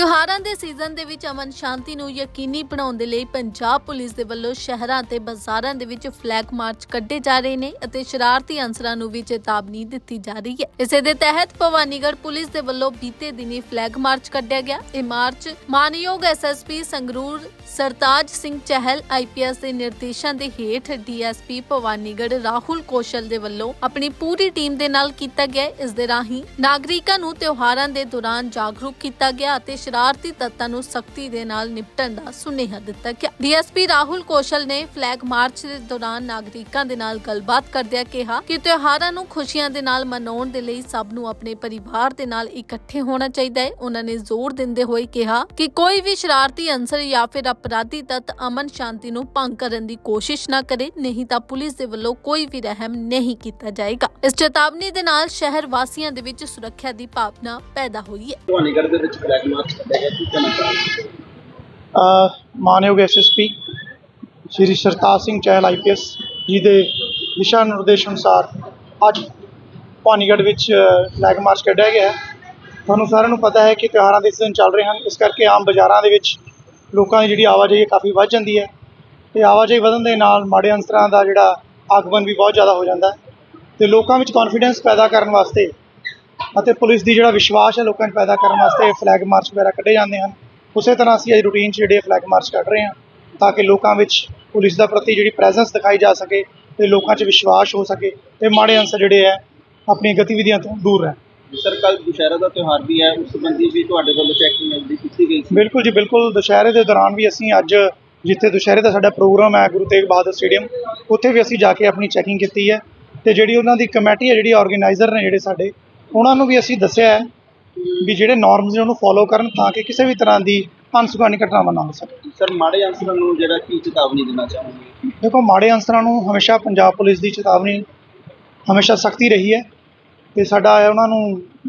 ਤਿਉਹਾਰਾਂ ਦੇ ਸੀਜ਼ਨ ਦੇ ਵਿੱਚ ਅਮਨ ਸ਼ਾਂਤੀ ਨੂੰ ਯਕੀਨੀ ਬਣਾਉਣ ਦੇ ਲਈ ਪੰਜਾਬ ਪੁਲਿਸ ਦੇ ਵੱਲੋਂ ਸ਼ਹਿਰਾਂ ਤੇ ਬਾਜ਼ਾਰਾਂ ਦੇ ਵਿੱਚ ਫਲੈਗ ਮਾਰਚ ਕੱਢੇ ਜਾ ਰਹੇ ਨੇ ਅਤੇ ਸ਼ਰਾਰਤੀ ਅਨਸਰਾਂ ਨੂੰ ਵੀ ਚੇਤਾਵਨੀ ਦਿੱਤੀ ਜਾ ਰਹੀ ਹੈ। ਇਸੇ ਦੇ ਤਹਿਤ ਭਵਾਨੀਗੜ੍ਹ ਪੁਲਿਸ ਦੇ ਵੱਲੋਂ ਬੀਤੇ ਦਿਨੀ ਫਲੈਗ ਮਾਰਚ ਕੱਢਿਆ ਗਿਆ। ਇਹ ਮਾਰਚ ਮਾਨਯੋਗ ਐਸਐਸਪੀ ਸੰਗਰੂਰ ਸਰਤਾਜ ਸਿੰਘ ਚਹਿਲ ਆਈਪੀਐਸ ਦੇ ਨਿਰਦੇਸ਼ਾਂ ਦੇ ਹੇਠ ਡੀਐਸਪੀ ਭਵਾਨੀਗੜ੍ਹ ਰਾਹੁਲ ਕੌਸ਼ਲ ਦੇ ਵੱਲੋਂ ਆਪਣੀ ਪੂਰੀ ਟੀਮ ਦੇ ਨਾਲ ਕੀਤਾ ਗਿਆ। ਇਸ ਦੇ ਰਾਹੀਂ ਨਾਗਰਿਕਾਂ ਨੂੰ ਤਿਉਹਾਰਾਂ ਦੇ ਦੌਰਾਨ ਜਾਗਰੂਕ ਕੀਤਾ ਗਿਆ ਅਤੇ ਸ਼ਰਾਰਤੀ ਤੱਤਾਂ ਨੂੰ ਸਖਤੀ ਦੇ ਨਾਲ ਨਿਪਟਣ ਦਾ ਸੁਨੇਹਾ ਦਿੱਤਾ ਗਿਆ। ਡੀਐਸਪੀ ਰਾਹੁਲ ਕੌਸ਼ਲ ਨੇ ਫਲੈਗ ਮਾਰਚ ਦੇ ਦੌਰਾਨ ਨਾਗਰਿਕਾਂ ਦੇ ਨਾਲ ਗੱਲਬਾਤ ਕਰਦਿਆਂ ਕਿਹਾ ਕਿ ਤਿਉਹਾਰਾਂ ਨੂੰ ਖੁਸ਼ੀਆਂ ਦੇ ਨਾਲ ਮਨਾਉਣ ਦੇ ਲਈ ਸਭ ਨੂੰ ਆਪਣੇ ਪਰਿਵਾਰ ਦੇ ਨਾਲ ਇਕੱਠੇ ਹੋਣਾ ਚਾਹੀਦਾ ਹੈ। ਉਹਨਾਂ ਨੇ ਜ਼ੋਰ ਦਿੰਦੇ ਹੋਏ ਕਿਹਾ ਕਿ ਕੋਈ ਵੀ ਸ਼ਰਾਰਤੀ ਅੰਸਰ ਜਾਂ ਫਿਰ ਅਪਰਾਧੀ ਤੱਤ ਅਮਨ ਸ਼ਾਂਤੀ ਨੂੰ ਭੰਗ ਕਰਨ ਦੀ ਕੋਸ਼ਿਸ਼ ਨਾ ਕਰੇ, ਨਹੀਂ ਤਾਂ ਪੁਲਿਸ ਦੇ ਵੱਲੋਂ ਕੋਈ ਵੀ ਰਹਿਮ ਨਹੀਂ ਕੀਤਾ ਜਾਏਗਾ। ਇਸ ਚੇਤਾਵਨੀ ਦੇ ਨਾਲ ਸ਼ਹਿਰ ਵਾਸੀਆਂ ਦੇ ਵਿੱਚ ਸੁਰੱਖਿਆ ਦੀ ਭਾਵਨਾ ਪੈਦਾ ਹੋਈ ਹੈ। ਭਵਾਨੀਗੜ੍ਹ ਦੇ ਵਿੱਚ ਫਲੈਗ ਮਾਰਚ ਕੱਢਿਆ ਗਿਆ ਕੀ ਕਹਿਣਾ ਚਾਹੁੰਦੇ ਮਾਨਯੋਗ ਐਸਐਸਪੀ ਸ਼੍ਰੀ ਸਰਤਾਜ ਸਿੰਘ ਚਹਿਲ ਆਈਪੀਐਸ ਜੀ ਦੇ ਦਿਸ਼ਾ ਨਿਰਦੇਸ਼ ਅਨੁਸਾਰ ਅੱਜ ਪਾਨੀਗੜ੍ਹ ਵਿੱਚ ਫਲੈਗ ਮਾਰਚ ਕੱਢਿਆ ਗਿਆ ਹੈ। ਤੁਹਾਨੂੰ ਸਾਰਿਆਂ ਨੂੰ ਪਤਾ ਹੈ ਕਿ ਤਿਉਹਾਰਾਂ ਦੇ ਸੀਜ਼ਨ ਚੱਲ ਰਹੇ ਹਨ। ਇਸ ਕਰਕੇ ਆਮ ਬਾਜ਼ਾਰਾਂ ਦੇ ਵਿੱਚ ਲੋਕਾਂ ਦੀ ਜਿਹੜੀ ਆਵਾਜਾਈ ਹੈ ਕਾਫੀ ਵੱਧ ਜਾਂਦੀ ਹੈ ਤੇ ਆਵਾਜਾਈ ਵਧਣ ਦੇ ਨਾਲ ਮਾੜੇ ਅੰਸਰਾਂ ਦਾ ਜਿਹੜਾ ਆਗਮਨ ਵੀ ਬਹੁਤ ਜ਼ਿਆਦਾ ਹੋ ਜਾਂਦਾ ਹੈ ਤੇ ਲੋਕਾਂ ਵਿੱਚ ਕੌਨਫੀਡੈਂਸ ਪੈਦਾ ਕਰਨ ਵਾਸਤੇ ਅਤੇ ਪੁਲਿਸ ਦੀ ਜਿਹੜਾ ਵਿਸ਼ਵਾਸ ਹੈ ਲੋਕਾਂ 'ਚ ਪੈਦਾ ਕਰਨ ਵਾਸਤੇ ਫਲੈਗ ਮਾਰਚ ਵਗੈਰਾ ਕੱਢੇ ਜਾਂਦੇ ਹਨ। ਉਸੇ ਤਰ੍ਹਾਂ ਅਸੀਂ ਅੱਜ ਰੂਟੀਨ 'ਚ ਜਿਹੜੇ ਫਲੈਗ ਮਾਰਚ ਕੱਢ ਰਹੇ ਹਾਂ ਤਾਂ ਕਿ ਲੋਕਾਂ ਵਿੱਚ ਪੁਲਿਸ ਦਾ ਪ੍ਰਤੀ ਜਿਹੜੀ ਪ੍ਰੈਜ਼ੈਂਸ ਦਿਖਾਈ ਜਾ ਸਕੇ ਤੇ ਲੋਕਾਂ 'ਚ ਵਿਸ਼ਵਾਸ ਹੋ ਸਕੇ ਤੇ ਮਾੜੇ ਅੰਸਰ ਜਿਹੜੇ ਹੈ ਆਪਣੀਆਂ ਗਤੀਵਿਧੀਆਂ ਤੋਂ ਦੂਰ ਰਹਿਣ। ਸਰ ਕੱਲ ਦੁਸ਼ਹਿਰਾ ਦਾ ਤਿਉਹਾਰ ਵੀ ਹੈ ਉਸ ਸੰਬੰਧੀ ਵੀ ਤੁਹਾਡੇ ਵੱਲੋਂ ਚੈਕਿੰਗ ਦੀ ਕੀਤੀ ਗਈ ਸੀ। ਬਿਲਕੁਲ ਜੀ ਬਿਲਕੁਲ। ਦੁਸ਼ਹਿਰੇ ਦੇ ਦੌਰਾਨ ਵੀ ਅਸੀਂ ਅੱਜ ਜਿੱਥੇ ਦੁਸ਼ਹਿਰੇ ਦਾ ਸਾਡਾ ਪ੍ਰੋਗਰਾਮ ਹੈ ਗੁਰੂ ਤੇਗ ਬਹਾਦਰ ਸਟੇਡੀਅਮ ਉੱਥੇ ਵੀ ਅਸੀਂ ਜਾ ਕੇ ਆਪਣੀ ਚੈਕਿੰਗ ਕੀਤੀ ਹੈ ਤੇ ਜਿਹੜੀ ਉਹਨਾਂ ਦੀ ਕਮੇਟੀ ਹੈ ਜਿਹੜੀ ਆਰਗੇਨਾਈਜ਼ਰ ਨੇ ਜਿਹੜੇ ਸਾਡੇ ਉਹਨਾਂ ਨੂੰ ਵੀ ਅਸੀਂ ਦੱਸਿਆ ਹੈ ਵੀ ਜਿਹੜੇ ਨਾਰਮਸ ਨੇ ਉਹਨੂੰ ਫੋਲੋ ਕਰਨ ਤਾਂ ਕਿ ਕਿਸੇ ਵੀ ਤਰ੍ਹਾਂ ਦੀ ਅਨਸੁਖਾਵੀ ਘਟਨਾਵਾਂ ਨਾ ਹੋ ਸਕੇ। ਸਰ ਮਾੜੇ ਅੰਸਰਾਂ ਨੂੰ ਜਿਹੜਾ ਕੀ ਚੇਤਾਵਨੀ ਦੇਣਾ ਚਾਹੁੰਦੇ ਦੇਖੋ ਮਾੜੇ ਅੰਸਰਾਂ ਨੂੰ ਹਮੇਸ਼ਾ ਪੰਜਾਬ ਪੁਲਿਸ ਦੀ ਚੇਤਾਵਨੀ ਹਮੇਸ਼ਾ ਸਖਤੀ ਰਹੀ ਹੈ ਤੇ ਸਾਡਾ ਉਹਨਾਂ ਨੂੰ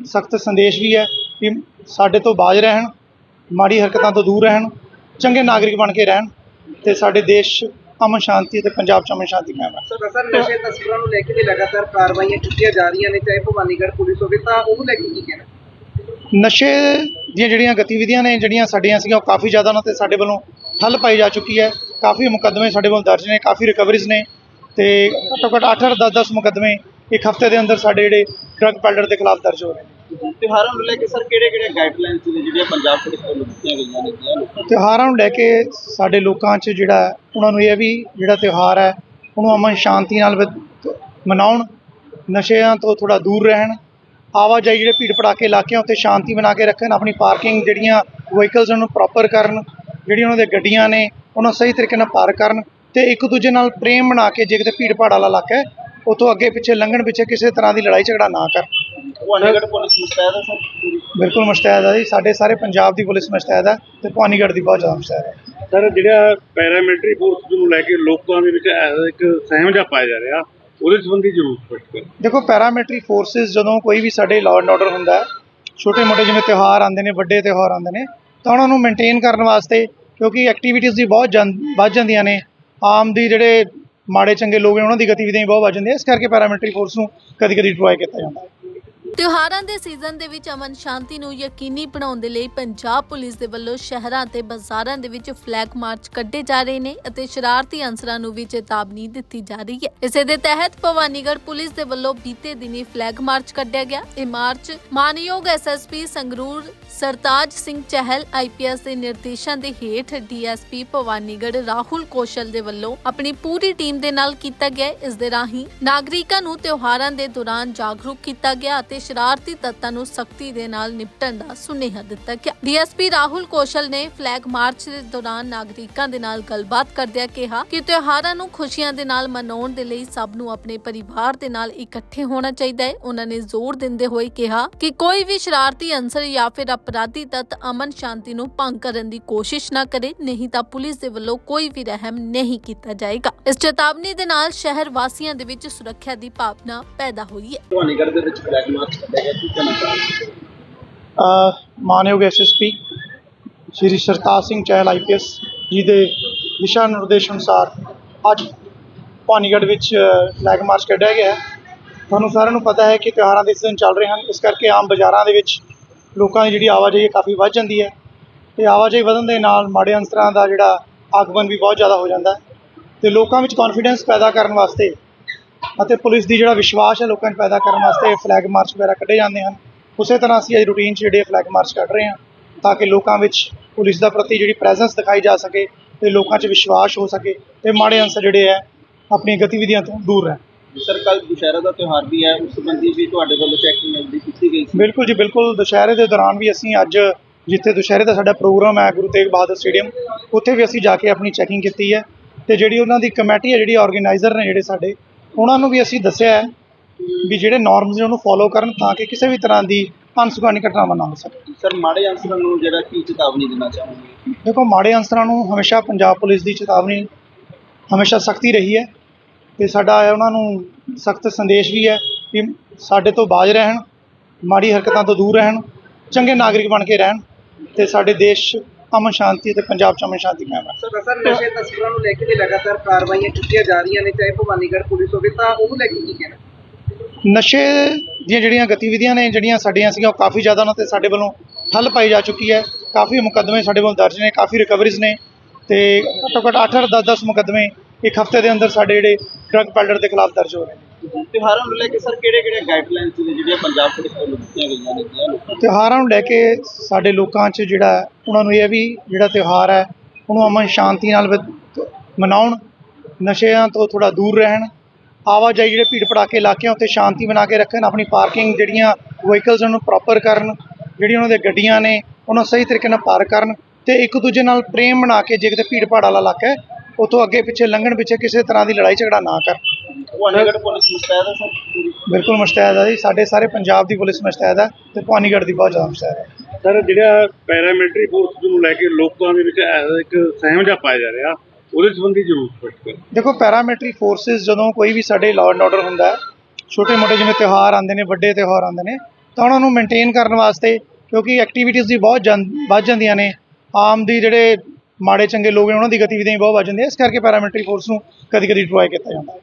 ਸਖਤ ਸੰਦੇਸ਼ ਵੀ ਹੈ ਕਿ ਸਾਡੇ ਤੋਂ ਬਾਜ ਰਹਿਣ ਮਾੜੀ ਹਰਕਤਾਂ ਤੋਂ ਦੂਰ ਰਹਿਣ ਚੰਗੇ ਨਾਗਰਿਕ ਬਣ ਕੇ ਰਹਿਣ ਤੇ ਸਾਡੇ ਦੇਸ਼ ਅਮਨ ਸ਼ਾਂਤੀ ਤੇ ਪੰਜਾਬ 'ਚ ਅਮਨ ਸ਼ਾਂਤੀ ਕਾਇਮ ਹੈ ਸਰ ਸਰ ਨਸ਼ੇ ਤਸਕਰਾਂ ਨੂੰ ਲੈ ਕੇ ਵੀ ਲਗਾਤਾਰ ਕਾਰਵਾਈਆਂ ਕੀਤੀਆਂ ਜਾ ਰਹੀਆਂ ਨੇ ਚਾਹੇ ਭਵਾਨੀਗੜ੍ਹ ਪੁਲਿਸ ਹੋਵੇ ਤਾਂ ਉਹਨੂੰ ਲੈ ਕੇ ਕੀ ਕਹਿਣਾ? ਨਸ਼ੇ ਦੀਆਂ ਜਿਹੜੀਆਂ ਗਤੀਵਿਧੀਆਂ ਨੇ ਜਿਹੜੀਆਂ ਸਾਡੀਆਂ ਸੀਗੀਆਂ ਉਹ ਕਾਫੀ ਜ਼ਿਆਦਾ ਉਹਨਾਂ ਤੇ ਸਾਡੇ ਵੱਲੋਂ ਠੱਲ ਪਾਈ ਜਾ ਚੁੱਕੀ ਹੈ। ਕਾਫੀ ਮੁਕੱਦਮੇ ਸਾਡੇ ਵੱਲੋਂ ਦਰਜ ਨੇ ਕਾਫੀ ਰਿਕਵਰੀਜ਼ ਨੇ ਤੇ ਘੱਟੋ ਘੱਟ 8 10 10 ਮੁਕੱਦਮੇ ਇੱਕ ਹਫ਼ਤੇ ਦੇ ਅੰਦਰ ਸਾਡੇ ਜਿਹੜੇ ਡਰੱਗ ਪੈਡਲਰ ਦੇ ਖਿਲਾਫ ਦਰਜ ਹੋ ਰਹੇ ਨੇ। ਤਿਉਹਾਰਾਂ ਨੂੰ ਲੈ ਕੇ ਸਰ ਕਿਹੜੇ ਕਿਹੜੇ ਗਾਈਡਲਾਈਨਸ ਨੇ ਜਿਹੜੀਆਂ ਪੰਜਾਬ ਪੁਲਿਸ ਵੱਲੋਂ ਦਿੱਤੀਆਂ ਗਈਆਂ ਨੇ? ਜਿਹੜੀਆਂ ਤਿਉਹਾਰਾਂ ਨੂੰ ਲੈ ਕੇ ਸਾਡੇ ਲੋਕਾਂ 'ਚ ਜਿਹੜਾ ਉਹਨਾਂ ਨੂੰ ਇਹ ਵੀ ਜਿਹੜਾ ਤਿਉਹਾਰ ਹੈ, ਉਹਨੂੰ ਅਮਨ ਸ਼ਾਂਤੀ ਨਾਲ ਮਨਾਉਣ, ਨਸ਼ਿਆਂ ਤੋਂ ਥੋੜਾ ਦੂਰ ਰਹਿਣ, ਆਵਾਜਾਈ ਜਿਹੜੇ ਭੀੜ ਭੜਾਕੇ ਇਲਾਕਿਆਂ ਉੱਤੇ ਸ਼ਾਂਤੀ ਬਣਾ ਕੇ ਰੱਖਣ, ਆਪਣੀ ਪਾਰਕਿੰਗ ਜਿਹੜੀਆਂ ਵਹੀਕਲਸ ਨੂੰ ਪ੍ਰੋਪਰ ਕਰਨ, ਜਿਹੜੀਆਂ ਉਹਨਾਂ ਦੀਆਂ ਗੱਡੀਆਂ ਨੇ, ਉਹਨਾਂ ਸਹੀ ਤਰੀਕੇ ਨਾਲ ਪਾਰਕ ਕਰਨ ਤੇ ਇੱਕ ਦੂਜੇ ਨਾਲ ਪ੍ਰੇਮ ਬਣਾ ਕੇ ਜੇ ਕਿਤੇ ਭੀੜ ਭਾੜ ਵਾਲਾ ਇਲਾਕਾ ਹੈ, ਉੱਥੋਂ ਅੱਗੇ ਪਿੱਛੇ ਲੰਘਣ ਪਿੱਛੇ ਕਿਸੇ ਤਰ੍ਹਾਂ ਦੀ ਲੜਾਈ ਝਗੜਾ ਨਾ ਕਰਨ ਭਵਾਨੀਗੜ੍ਹ ਪੁਲਿਸ ਮੁਸਤੈਦ ਹੈ ਸਰ? ਪੂਰੀ ਬਿਲਕੁਲ ਮੁਸ਼ਤੈਦ ਹੈ ਜੀ। ਸਾਡੇ ਸਾਰੇ ਪੰਜਾਬ ਦੀ ਪੁਲਿਸ ਮੁਸ਼ਤੈਦ ਹੈ ਤੇ ਪਾਨੀਗੜ੍ਹ ਦੀ ਬਹੁਤ ਜ਼ਿਆਦਾ ਮੁਸ਼ਤੈਦ ਹੈ ਸਰ ਜਿਹੜਾ ਪੈਰਾਮਿਲਟਰੀ ਫੋਰਸ ਨੂੰ ਲੈ ਕੇ ਲੋਕਾਂ ਦੇ ਵਿੱਚ ਇੱਕ ਸਹਿਮ ਜਿਹਾ ਪਾਇਆ ਜਾ ਰਿਹਾ ਉਹਦੇ ਸੰਬੰਧੀ ਜ਼ਰੂਰ ਸਪਸ਼ਟ ਕਰੋ ਦੇਖੋ ਪੈਰਾਮਿਲਟਰੀ ਫੋਰਸਿਸ ਜਦੋਂ ਕੋਈ ਵੀ ਸਾਡੇ ਲਾਅ ਐਂਡ ਆਰਡਰ ਹੁੰਦਾ ਹੈ ਛੋਟੇ ਮੋਟੇ ਜਿਵੇਂ ਤਿਉਹਾਰ ਆਉਂਦੇ ਨੇ ਵੱਡੇ ਤਿਉਹਾਰ ਆਉਂਦੇ ਨੇ ਤਾਂ ਉਹਨਾਂ ਨੂੰ ਮੇਨਟੇਨ ਕਰਨ ਵਾਸਤੇ ਕਿਉਂਕਿ ਐਕਟੀਵਿਟੀਜ਼ ਵੀ ਬਹੁਤ ਵੱਧ ਜਾਂਦੀਆਂ ਨੇ। ਆਮ ਦੀ ਜਿਹੜੇ ਮਾੜੇ ਚੰਗੇ ਲੋਕ ਨੇ ਉਹਨਾਂ ਦੀ ਗਤੀਵਿਧੀਆਂ ਵੀ ਬਹੁਤ ਵੱਧ ਜਾਂਦੀਆਂ ਇਸ ਕਰਕੇ ਪੈਰਾਮਿਲਟਰੀ ਫੋਰਸ ਨੂੰ ਕਦੀ ਕਦੀ ਡਿਪਲੋਏ ਕੀਤਾ ਜਾਂਦਾ ਹੈ। ਤਿਉਹਾਰਾਂ ਦੇ ਸੀਜ਼ਨ ਦੇ ਵਿੱਚ ਅਮਨ ਸ਼ਾਂਤੀ ਨੂੰ ਯਕੀਨੀ ਬਣਾਉਣ ਦੇ ਲਈ ਪੰਜਾਬ ਪੁਲਿਸ ਦੇ ਵੱਲੋਂ ਸ਼ਹਿਰਾਂ ਤੇ ਬਾਜ਼ਾਰਾਂ ਦੇ ਵਿੱਚ ਫਲੈਗ ਮਾਰਚ ਕੱਢੇ ਜਾ ਰਹੇ ਨੇ ਅਤੇ ਸ਼ਰਾਰਤੀ ਅਨਸਰਾਂ ਨੂੰ ਵੀ ਚੇਤਾਵਨੀ ਦਿੱਤੀ ਜਾ ਰਹੀ ਹੈ। ਇਸੇ ਦੇ ਤਹਿਤ ਭਵਾਨੀਗੜ੍ਹ ਪੁਲਿਸ ਦੇ ਵੱਲੋਂ ਬੀਤੇ ਦਿਨੀ ਫਲੈਗ ਮਾਰਚ ਕੱਢਿਆ ਗਿਆ। ਇਹ ਮਾਰਚ ਮਾਨਯੋਗ ਐਸਐਸਪੀ ਸੰਗਰੂਰ ਸਰਤਾਜ ਸਿੰਘ ਚਹਿਲ ਆਈਪੀਐਸ ਦੇ ਨਿਰਦੇਸ਼ਾਂ ਦੇ ਹੇਠ ਡੀਐਸਪੀ ਭਵਾਨੀਗੜ੍ਹ ਰਾਹੁਲ ਕੌਸ਼ਲ ਦੇ ਵੱਲੋਂ ਆਪਣੀ ਪੂਰੀ ਟੀਮ ਦੇ ਨਾਲ ਕੀਤਾ ਗਿਆ। ਇਸ ਦੇ ਰਾਹੀਂ ਨਾਗਰਿਕਾਂ ਨੂੰ ਤਿਉਹਾਰਾਂ ਦੇ ਦੌਰਾਨ ਜਾਗਰੂਕ ਕੀਤਾ ਗਿਆ ਅਤੇ ਸ਼ਰਾਰਤੀ ਤੱਤਾਂ ਨੂੰ ਸਖਤੀ ਦੇ ਨਾਲ ਨਿਪਟਣ ਦਾ ਸੁਨੇਹਾ ਦਿੱਤਾ ਗਿਆ। ਡੀਐਸਪੀ ਰਾਹੁਲ ਕੌਸ਼ਲ ਨੇ ਫਲੈਗ ਮਾਰਚ ਦੇ ਦੌਰਾਨ ਨਾਗਰਿਕਾਂ ਦੇ ਨਾਲ ਗੱਲਬਾਤ ਕਰਦਿਆਂ ਕਿਹਾ ਕਿ ਤਿਉਹਾਰਾਂ ਨੂੰ ਖੁਸ਼ੀਆਂ ਦੇ ਨਾਲ ਮਨਾਉਣ ਦੇ ਲਈ ਸਭ ਨੂੰ ਆਪਣੇ ਪਰਿਵਾਰ ਦੇ ਨਾਲ ਇਕੱਠੇ ਹੋਣਾ ਚਾਹੀਦਾ ਹੈ। ਉਹਨਾਂ ਨੇ ਜ਼ੋਰ ਦਿੰਦੇ ਹੋਏ ਕਿਹਾ ਕਿ ਕੋਈ ਵੀ ਸ਼ਰਾਰਤੀ ਅੰਸਰ ਜਾਂ ਫਿਰ ਅਪਰਾਧੀ ਤੱਤ ਅਮਨ ਸ਼ਾਂਤੀ ਨੂੰ ਭੰਗ ਕਰਨ ਦੀ ਕੋਸ਼ਿਸ਼ ਨਾ ਕਰੇ, ਨਹੀਂ ਤਾਂ ਪੁਲਿਸ ਦੇ ਵੱਲੋਂ ਕੋਈ ਵੀ ਰਹਿਮ ਨਹੀਂ ਕੀਤਾ ਜਾਏਗਾ। ਇਸ ਚੇਤਾਵਨੀ ਦੇ ਨਾਲ ਸ਼ਹਿਰ ਵਾਸੀਆਂ ਦੇ ਵਿੱਚ ਸੁਰੱਖਿਆ ਦੀ ਭਾਵਨਾ ਪੈਦਾ ਹੋਈ ਹੈ। ਭਵਾਨੀਗੜ੍ਹ ਦੇ ਵਿੱਚ ਫਲੈਗ ਮਾਰਚ ਕੱਢਿਆ ਗਿਆ ਕੀ ਕਹਿਣਾ ਮਾਨਯੋਗ ਐਸਐਸਪੀ ਸ਼੍ਰੀ ਸਰਤਾਜ ਸਿੰਘ ਚਹਿਲ ਆਈਪੀਐਸ ਜੀ ਦੇ ਦਿਸ਼ਾ ਨਿਰਦੇਸ਼ ਅਨੁਸਾਰ ਅੱਜ ਪਾਨੀਗੜ੍ਹ ਵਿੱਚ uh, ਫਲੈਗ ਮਾਰਚ ਕੱਢਿਆ ਗਿਆ ਤੁਹਾਨੂੰ ਸਾਰਿਆਂ ਨੂੰ ਪਤਾ ਹੈ ਕਿ ਤਿਉਹਾਰਾਂ ਦੇ ਸੀਜ਼ਨ ਚੱਲ ਰਹੇ ਹਨ। ਇਸ ਕਰਕੇ ਆਮ ਬਾਜ਼ਾਰਾਂ ਦੇ ਵਿੱਚ ਲੋਕਾਂ ਦੀ ਜਿਹੜੀ ਆਵਾਜਾਈ ਹੈ ਕਾਫੀ ਵੱਧ ਜਾਂਦੀ ਹੈ। ਤੇ ਆਵਾਜਾਈ ਵਧਣ ਦੇ ਨਾਲ ਮਾੜੇ ਅੰਸਰਾਂ ਦਾ ਜਿਹੜਾ ਆਗਮਨ ਵੀ ਬਹੁਤ ਜ਼ਿਆਦਾ ਹੋ ਜਾਂਦਾ ਹੈ। ਤੇ ਲੋਕਾਂ ਵਿੱਚ ਕੌਨਫੀਡੈਂਸ ਪੈਦਾ ਕਰਨ ਵਾਸਤੇ ਅਤੇ ਪੁਲਿਸ ਦੀ ਜਿਹੜਾ ਵਿਸ਼ਵਾਸ ਹੈ ਲੋਕਾਂ 'ਚ ਪੈਦਾ ਕਰਨ ਵਾਸਤੇ ਫਲੈਗ ਮਾਰਚ ਵਗੈਰਾ ਕੱਢੇ ਜਾਂਦੇ ਹਨ। ਉਸੇ ਤਰ੍ਹਾਂ ਅਸੀਂ ਅੱਜ ਰੂਟੀਨ 'ਚ ਜਿਹੜੇ ਫਲੈਗ ਮਾਰਚ ਕੱਢ ਰਹੇ ਹਾਂ ਤਾਂ ਕਿ ਲੋਕਾਂ ਵਿੱਚ ਪੁਲਿਸ ਦਾ ਪ੍ਰਤੀ ਜਿਹੜੀ ਪ੍ਰੈਜ਼ੈਂਸ ਦਿਖਾਈ ਜਾ ਸਕੇ ਤੇ ਲੋਕਾਂ 'ਚ ਵਿਸ਼ਵਾਸ ਹੋ ਸਕੇ ਤੇ ਮਾੜੇ ਅੰਸਰ ਜਿਹੜੇ ਹੈ ਆਪਣੀਆਂ ਗਤੀਵਿਧੀਆਂ ਤੋਂ ਦੂਰ ਰਹਿਣ। ਸਰ ਕੱਲ ਦੁਸ਼ਹਿਰਾ ਦਾ ਤਿਉਹਾਰ ਵੀ ਹੈ ਉਸ ਸੰਬੰਧੀ ਵੀ ਤੁਹਾਡੇ ਵੱਲੋਂ ਚੈਕਿੰਗ ਜਲਦੀ ਕੀਤੀ ਗਈ ਸੀ। ਬਿਲਕੁਲ ਜੀ ਬਿਲਕੁਲ। ਦੁਸ਼ਹਿਰੇ ਦੇ ਦੌਰਾਨ ਵੀ ਅਸੀਂ ਅੱਜ ਜਿੱਥੇ ਦੁਸ਼ਹਿਰੇ ਦਾ ਸਾਡਾ ਪ੍ਰੋਗਰਾਮ ਹੈ ਗੁਰੂ ਤੇਗ ਬਹਾਦਰ ਸਟੇਡੀਅਮ ਉੱਥੇ ਵੀ ਅਸੀਂ ਜਾ ਕੇ ਆਪਣੀ ਚੈਕਿੰਗ ਕੀਤੀ ਹੈ। ਤੇ ਜਿਹੜੀ ਉਹਨਾਂ ਦੀ ਕਮੇਟੀ ਹੈ ਜਿਹੜੀ ਆਰਗੇਨਾਈਜ਼ਰ ਨੇ ਜਿਹੜੇ ਸਾਡੇ ਉਹਨਾਂ ਨੂੰ ਵੀ ਅਸੀਂ ਦੱਸਿਆ ਹੈ ਵੀ ਜਿਹੜੇ ਨਾਰਮਸ ਨੇ ਉਹਨੂੰ ਫੋਲੋ ਕਰਨ ਤਾਂ ਕਿ ਕਿਸੇ ਵੀ ਤਰ੍ਹਾਂ ਦੀ ਅਨਸੁਖਾਵੀ ਘਟਨਾਵਾਂ ਨਾ ਹੋ ਸਕੇ। ਸਰ ਮਾੜੇ ਅੰਸਰਾਂ ਨੂੰ ਜਿਹੜਾ ਕੀ ਚੇਤਾਵਨੀ ਦੇਣਾ ਚਾਹੋਗੇ? ਦੇਖੋ ਮਾੜੇ ਅੰਸਰਾਂ ਨੂੰ ਹਮੇਸ਼ਾ ਪੰਜਾਬ ਪੁਲਿਸ ਦੀ ਚੇਤਾਵਨੀ ਹਮੇਸ਼ਾ ਸਖਤੀ ਰਹੀ ਹੈ ਤੇ ਸਾਡਾ ਉਹਨਾਂ ਨੂੰ ਸਖਤ ਸੰਦੇਸ਼ ਵੀ ਹੈ ਕਿ ਸਾਡੇ ਤੋਂ ਬਾਜ ਰਹਿਣ ਮਾੜੀ ਹਰਕਤਾਂ ਤੋਂ ਦੂਰ ਰਹਿਣ ਚੰਗੇ ਨਾਗਰਿਕ ਬਣ ਕੇ ਰਹਿਣ ਤੇ ਸਾਡੇ ਦੇਸ਼ ਅਮਨ ਸ਼ਾਂਤੀ ਤੇ ਪੰਜਾਬ 'ਚ ਅਮਨ ਸ਼ਾਂਤੀ ਕਾਇਮ ਸਰ ਸਰ ਨਸ਼ੇ ਤਸਕਰਾਂ ਨੂੰ ਲੈ ਕੇ ਵੀ ਲਗਾਤਾਰ ਕਾਰਵਾਈਆਂ ਕੀਤੀਆਂ ਜਾ ਰਹੀਆਂ ਨੇ ਚਾਹੇ ਭਵਾਨੀਗੜ੍ਹ ਪੁਲਿਸ ਹੋਵੇ ਤਾਂ ਉਹਨੂੰ ਲੈ ਕੇ ਕੀ ਕਹਿਣਾ? ਨਸ਼ੇ ਦੀਆਂ ਜਿਹੜੀਆਂ ਗਤੀਵਿਧੀਆਂ ਨੇ ਜਿਹੜੀਆਂ ਸਾਡੀਆਂ ਸੀਗੀਆਂ ਉਹ ਕਾਫੀ ਜ਼ਿਆਦਾ ਉਹਨਾਂ ਤੇ ਸਾਡੇ ਵੱਲੋਂ ਠੱਲ ਪਾਈ ਜਾ ਚੁੱਕੀ ਹੈ। ਕਾਫੀ ਮੁਕੱਦਮੇ ਸਾਡੇ ਵੱਲੋਂ ਦਰਜ ਨੇ ਕਾਫੀ ਰਿਕਵਰੀਜ਼ ਨੇ ਤੇ ਘੱਟੋ ਘੱਟ 8 10 10 ਮੁਕੱਦਮੇ ਇੱਕ ਹਫ਼ਤੇ ਦੇ ਅੰਦਰ ਸਾਡੇ ਜਿਹੜੇ ਡਰੱਗ ਪੈਡਲਰ ਦੇ ਖਿਲਾਫ ਦਰਜ ਹੋ ਰਹੇ ਨੇ। ਤਿਉਹਾਰਾਂ ਨੂੰ ਲੈ ਕੇ ਸਰ ਕਿਹੜੇ ਕਿਹੜੇ ਗਾਈਡਲਾਈਨਸ ਨੇ ਜਿਹੜੀਆਂ ਪੰਜਾਬ ਪੁਲਿਸ ਵੱਲੋਂ ਦਿੱਤੀਆਂ ਗਈਆਂ ਨੇ ਜਿਹੜੀਆਂ ਲੋਕਾਂ ਤਿਉਹਾਰਾਂ ਨੂੰ ਲੈ ਕੇ ਸਾਡੇ ਲੋਕਾਂ 'ਚ ਜਿਹੜਾ ਉਹਨਾਂ ਨੂੰ ਇਹ ਵੀ ਜਿਹੜਾ ਤਿਉਹਾਰ ਹੈ, ਉਹਨੂੰ ਅਮਨ ਸ਼ਾਂਤੀ ਨਾਲ ਮਨਾਉਣ, ਨਸ਼ਿਆਂ ਤੋਂ ਥੋੜਾ ਦੂਰ ਰਹਿਣ, ਆਵਾਜਾਈ ਜਿਹੜੇ ਭੀੜ ਭੜਾਕੇ ਇਲਾਕਿਆਂ ਉੱਤੇ ਸ਼ਾਂਤੀ ਬਣਾ ਕੇ ਰੱਖਣ, ਆਪਣੀ ਪਾਰਕਿੰਗ ਜਿਹੜੀਆਂ ਵਹੀਕਲਸ ਨੂੰ ਪ੍ਰੋਪਰ ਕਰਨ, ਜਿਹੜੀਆਂ ਉਹਨਾਂ ਦੇ ਗੱਡੀਆਂ ਨੇ, ਉਹਨਾਂ ਸਹੀ ਤਰੀਕੇ ਨਾਲ ਪਾਰਕ ਕਰਨ ਤੇ ਇੱਕ ਦੂਜੇ ਨਾਲ ਪ੍ਰੇਮ ਬਣਾ ਕੇ ਜੇ ਕਿਤੇ ਭੀੜ ਭਾੜ ਵਾਲਾ ਇਲਾਕਾ ਹੈ, ਉੱਥੋਂ ਅੱਗੇ ਪਿੱਛੇ ਲੰਘਣ ਪਿੱਛੇ ਕਿਸੇ ਤਰ੍ਹਾਂ ਦੀ ਲੜਾਈ ਝਗੜਾ ਨਾ ਕਰਨ। ਭਵਾਨੀਗੜ੍ਹ ਪੁਲਿਸ ਮੁਸਤੈਦ ਹੈ ਸਰ? ਪੂਰੀ ਬਿਲਕੁਲ ਮੁਸ਼ਤੈਦ ਹੈ ਜੀ। ਸਾਡੇ ਸਾਰੇ ਪੰਜਾਬ ਦੀ ਪੁਲਿਸ ਮੁਸ਼ਤੈਦ ਹੈ ਤੇ ਭਵਾਨੀਗੜ੍ਹ ਦੀ ਬਹੁਤ ਜ਼ਿਆਦਾ ਮੁਸ਼ਤੈਦ ਹੈ ਸਰ ਜਿਹੜਾ ਪੈਰਾਮਿਲਟਰੀ ਫੋਰਸ ਨੂੰ ਲੈ ਕੇ ਲੋਕਾਂ ਦੇ ਵਿੱਚ ਐਸਾ ਇੱਕ ਸਹਿਮ ਜਿਹਾ ਪਾਇਆ ਜਾ ਰਿਹਾ ਉਹਦੇ ਸੰਬੰਧੀ ਜ਼ਰੂਰ ਸਪਸ਼ਟ ਕਰੋ ਦੇਖੋ ਪੈਰਾਮਿਲਟਰੀ ਫੋਰਸਿਸ ਜਦੋਂ ਕੋਈ ਵੀ ਸਾਡੇ ਲਾਅ ਐਂਡ ਆਰਡਰ ਹੁੰਦਾ ਹੈ ਛੋਟੇ ਮੋਟੇ ਜਿਵੇਂ ਤਿਉਹਾਰ ਆਉਂਦੇ ਨੇ ਵੱਡੇ ਤਿਉਹਾਰ ਆਉਂਦੇ ਨੇ ਤਾਂ ਉਹਨਾਂ ਨੂੰ ਮੇਨਟੇਨ ਕਰਨ ਵਾਸਤੇ ਕਿਉਂਕਿ ਐਕਟੀਵਿਟੀਜ਼ ਦੀ ਬਹੁਤ ਵੱਧ ਜਾਂਦੀਆਂ ਨੇ। ਆਮ ਦੀ ਜਿਹੜੇ ਮਾੜੇ ਚੰਗੇ ਲੋਕ ਨੇ ਉਹਨਾਂ ਦੀ ਗਤੀਵਿਧੀਆਂ ਵੀ ਬਹੁਤ ਵੱਧ ਜਾਂਦੀਆਂ ਇਸ ਕਰਕੇ ਪੈਰਾਮਿਲਟਰੀ ਫੋਰਸ ਨੂੰ ਕਦੀ ਕਦੀ ਡਿਪਲੋਏ ਕੀਤਾ ਜਾਂਦਾ ਹੈ।